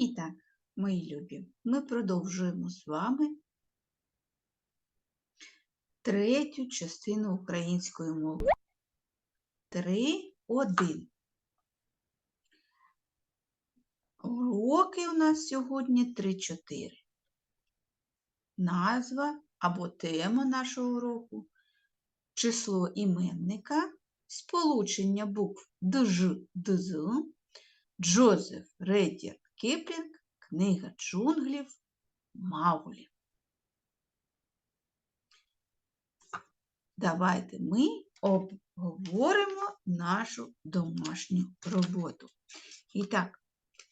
І так, мої любі, ми продовжуємо з вами третю частину української мови. 3.1. Уроки у нас сьогодні 3-4. Назва або тема нашого уроку число іменника, сполучення букв ДЖ, ДЗ, Джозеф Реддір Кіплінг, Книга джунглів Мауглі. Давайте ми обговоримо нашу домашню роботу. І так,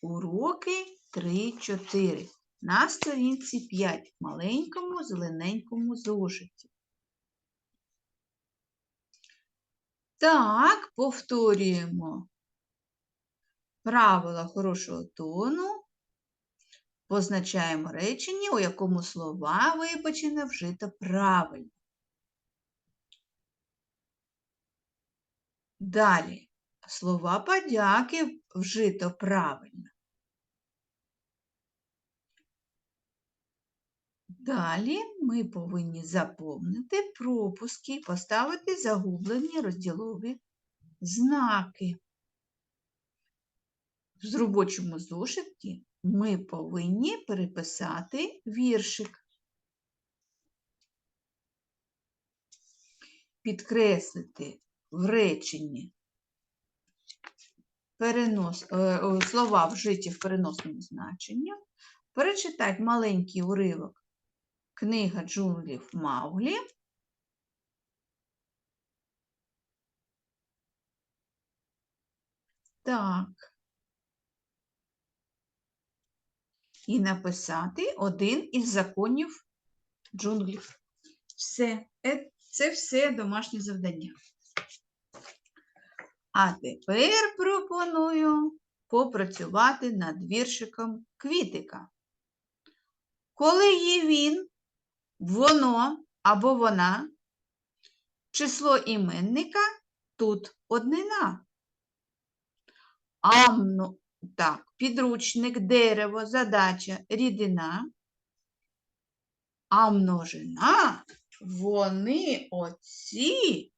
уроки 3-4 на сторінці 5 в маленькому зелененькому зошиті. Так, повторюємо правила хорошого тону. Позначаємо речення, у якому слова вибачене вжито правильно. Далі слова подяки вжито правильно. Далі ми повинні заповнити пропуски і поставити загублені розділові знаки. В робочому зошиті ми повинні переписати віршик. Підкреслити в реченні перенос, е, слова вжиті в переносному значенні, перечитати маленький уривок Книга джунглів Мауглі. Так. І написати один із законів джунглів. Все, Е, це все домашнє завдання. А тепер пропоную попрацювати над віршиком квітика. Коли є він, воно або вона, число іменника тут однина. Амно, так, підручник, дерево, задача, рідина. А множина вони оці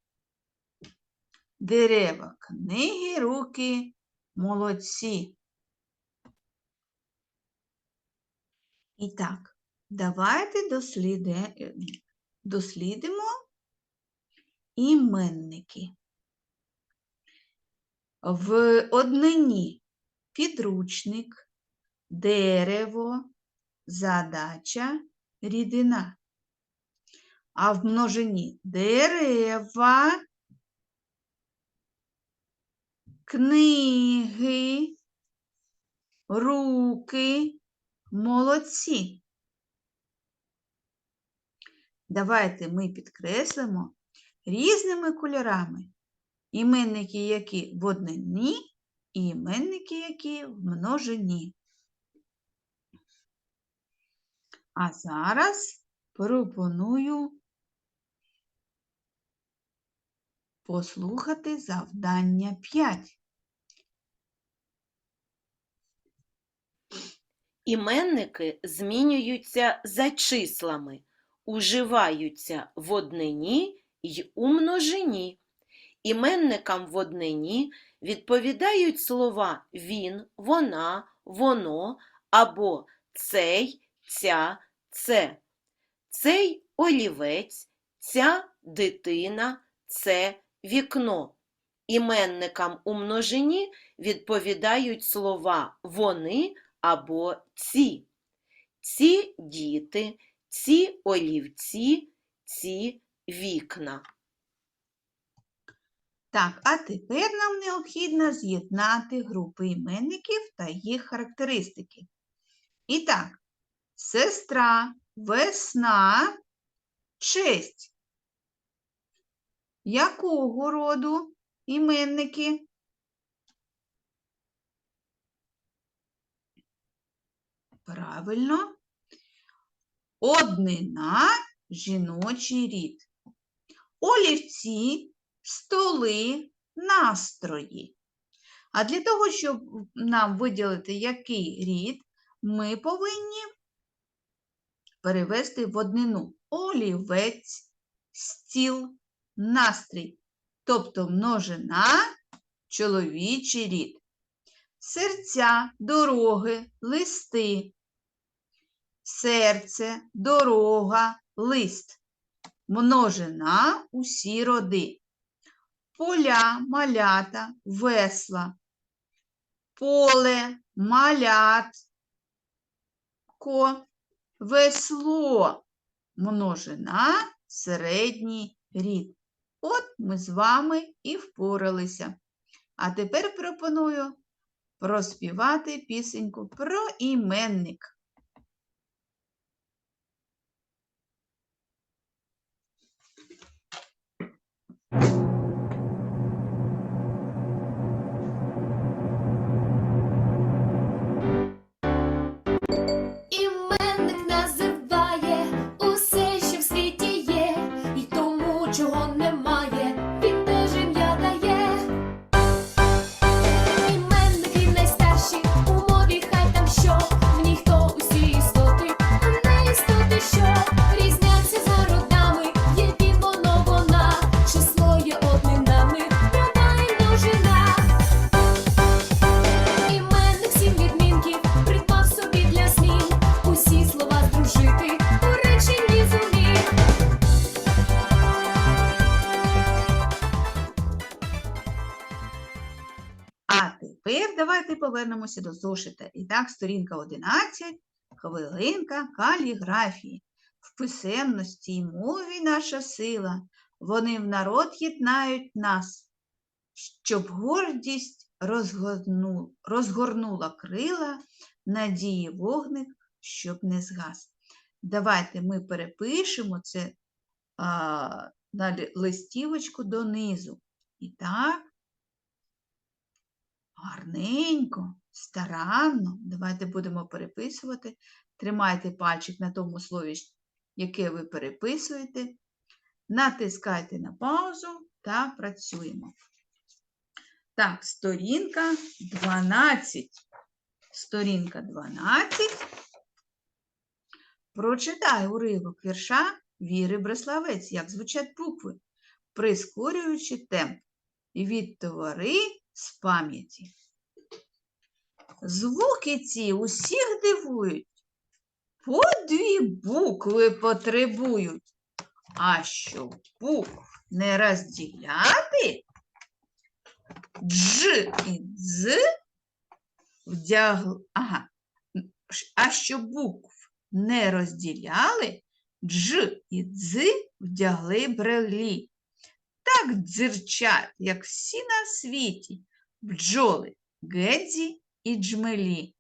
дерева, книги, руки, молодці. І так, давайте дослідимо іменники. В однині підручник, дерево, задача, рідина. А в множині дерева, книги, руки, молодці. Давайте ми підкреслимо різними кольорами іменники, які в однині, і іменники, які в множині. А зараз пропоную послухати завдання 5. Іменники змінюються за числами, уживаються в однині й у множині. Іменникам в однині відповідають слова він, вона, воно або цей, ця, це. Цей олівець, ця дитина, це вікно. Іменникам у множині відповідають слова вони або ці. Ці діти, ці олівці, ці вікна. Так, а тепер нам необхідно з'єднати групи іменників та їх характеристики. І так, сестра, весна, честь. Якого роду іменники? Правильно. Однина жіночий рід. Олівці, столи, настрої. А для того, щоб нам виділити, який рід, ми повинні перевести в однину олівець, стіл, настрій, тобто множина чоловічий рід. Серця, дороги, листи. Серце, дорога, лист. Множина усі роди. Поля, малята, весла. Поле, малятко, весло. Множина середній рід. От ми з вами і впоралися. А тепер пропоную проспівати пісеньку про іменник. Іменник тому, А тепер давайте повернемося до зошита. І так, сторінка 11, хвилинка каліграфії. В писемності й мові наша сила, вони в народ єднають нас, щоб гордість розгорну, розгорнула крила, надії вогник, щоб не згас. Давайте ми перепишемо це а, на листівочку донизу. І так. Гарненько, старанно. Давайте будемо переписувати. Тримайте пальчик на тому слові, яке ви переписуєте. Натискайте на паузу та працюємо. Так, сторінка 12. Сторінка 12. Прочитай уривок вірша Віри Бреславець, як звучать букви, прискорюючи темп. Відтвори з пам'яті. Звуки ці усіх дивують. По дві букви потребують. А щоб букв не розділяти, дж і дз вдягли. Ага. А щоб букв не розділяли, дж і дз вдягли брелі так дзирчать, як всі на світі, бджоли, гедзі і джмелі.